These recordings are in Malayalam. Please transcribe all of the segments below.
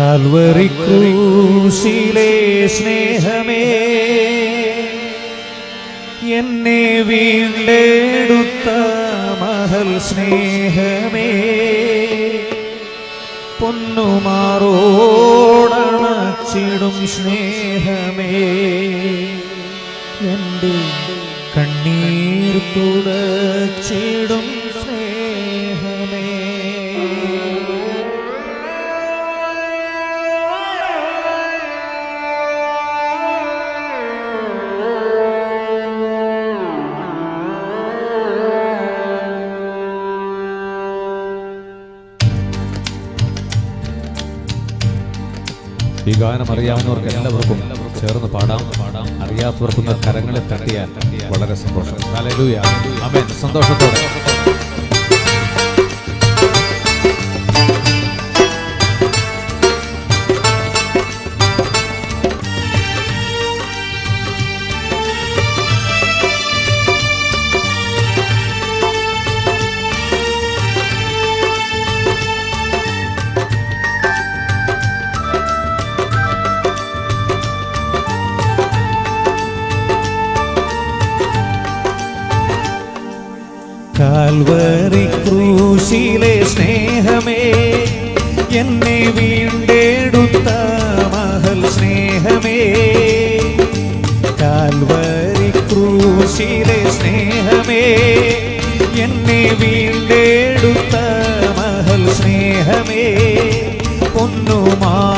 കാൽവറി ക്രൂശിലെ സ്നേഹമേ എന്നെ വീണ്ടെടുത്ത മഹൽ സ്നേഹമേ. പൊന്നുമാറോടണച്ചിടും സ്നേഹമേ. എന്റെ കണ്ണീർ തുടച്ചിടും ഈ ഗാനം അറിയാവുന്നവർക്ക് എല്ലാവർക്കും ചേർന്ന് പാടാം. പാടാം അറിയാത്തവർക്കുന്ന കരങ്ങളെ തട്ടിയാൽ വളരെ സന്തോഷം. സന്തോഷത്തോടെ. എന്നെ വീണ്ടെടുത്ത മഹൽ സ്നേഹമേ. കാൽവരി ക്രൂശിലെ സ്നേഹമേ. എന്നെ വീണ്ടെടുത്ത മഹൽ സ്നേഹമേ. പൊന്നുമാറോടണച്ചിടും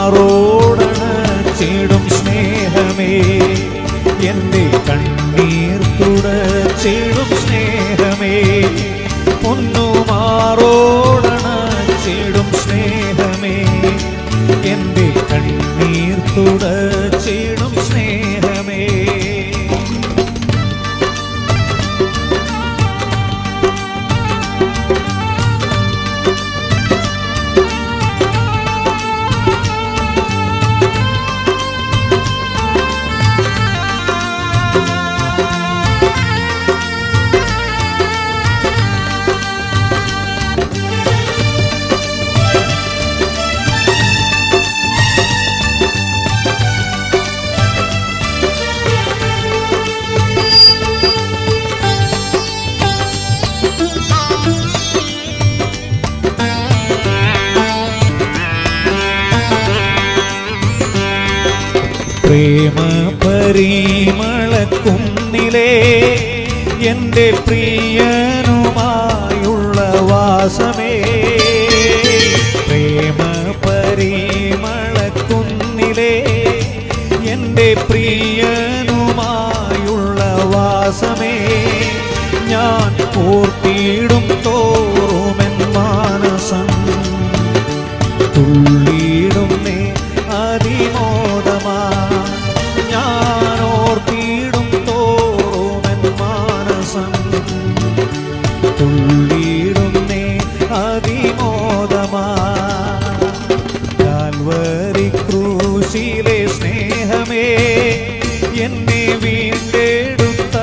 പ്രേമ പരിമളക്കുന്നിലേ എന്റെ പ്രിയനുമായുള്ള എന്നെ വീണ്ടെടുത്ത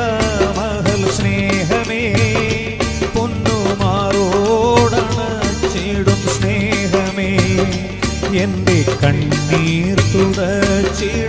മഹൽ സ്നേഹമേ പൊന്നുമാറോടണച്ചിടും സ്നേഹമേ. എന്റെ കണ്ണീർ തുടച്ചിടും.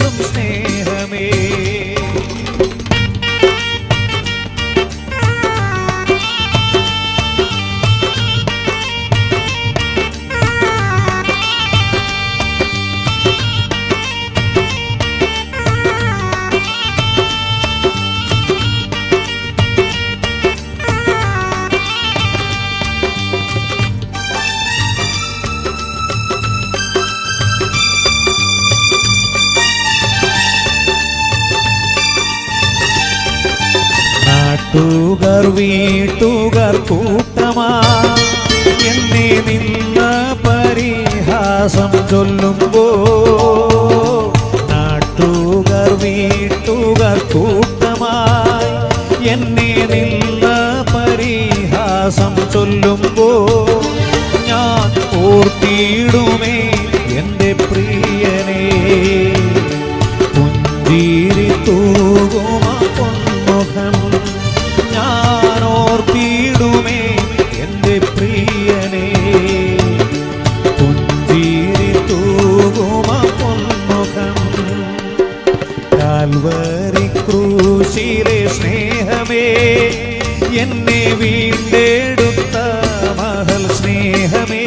നാട്ടുകാർ വീട്ടുകാർ കൂട്ടമാ. എന്നെ നിന്ന പരിഹാസം ചൊല്ലുമ്പോ നാട്ടുകാർ വീട്ടുകാർ കൂട്ടമായി. എന്നെ നിന്ന പരിഹാസം ചൊല്ലുമ്പോ ഞാൻ ഓർത്തിടുമേ എന്റെ പ്രിയനേ. എന്നെ വീണ്ടെടുത്ത മഹൽ സ്നേഹമേ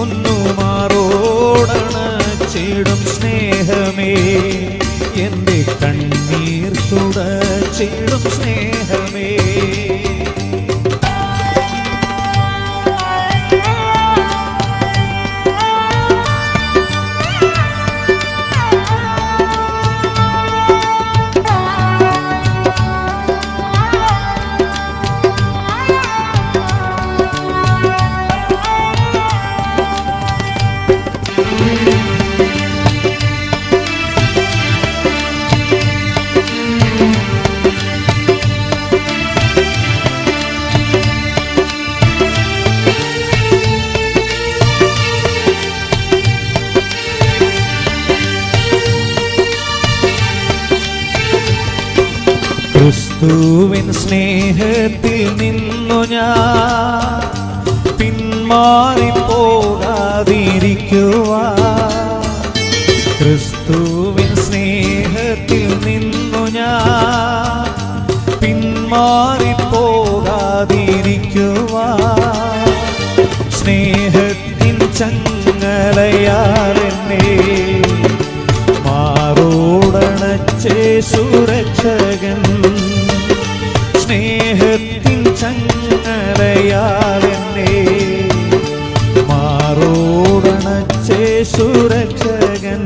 ഒന്നു മാറോടണ ചേടും സ്നേഹമേ. എന്റെ കണ്ണീർ തുടച്ചിടും സ്നേഹമേ ക്രിസ്തുവിൻ സ്നേഹത്തിൽ നിന്നു ഞാൻ പിന്മാറി പോകാതിരിക്കുവാ ക്രിസ്തുവിൻ സ്നേഹത്തിൽ നിന്നു ഞാൻ പിന്മാറി പോകാതിരിക്കുവാ സ്നേഹത്തിൻ ചങ്ങലയാളെന്നെ മാറോടണച്ചേ സുരക്ഷകൻ. എന്നെ മാറോടണച്ചേ സുരക്ഷകൻ.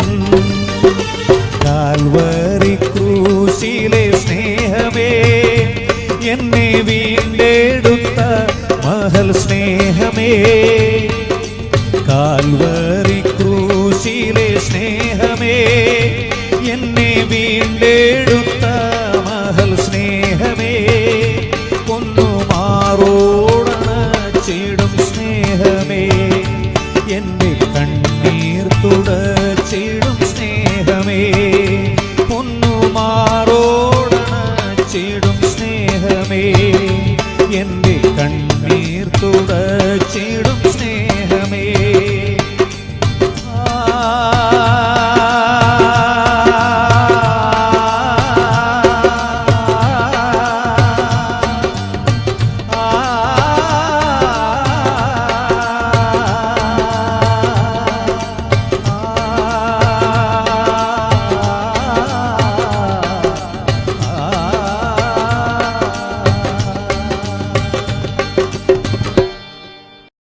കാൽവരി ക്രൂശിലെ സ്നേഹമേ എന്നെ വീണ്ടെടുത്ത മഹൽ സ്നേഹമേ. കാൽവരി ക്രൂശിലെ സ്നേഹമേ എന്നെ വീണ്ടെടുത്ത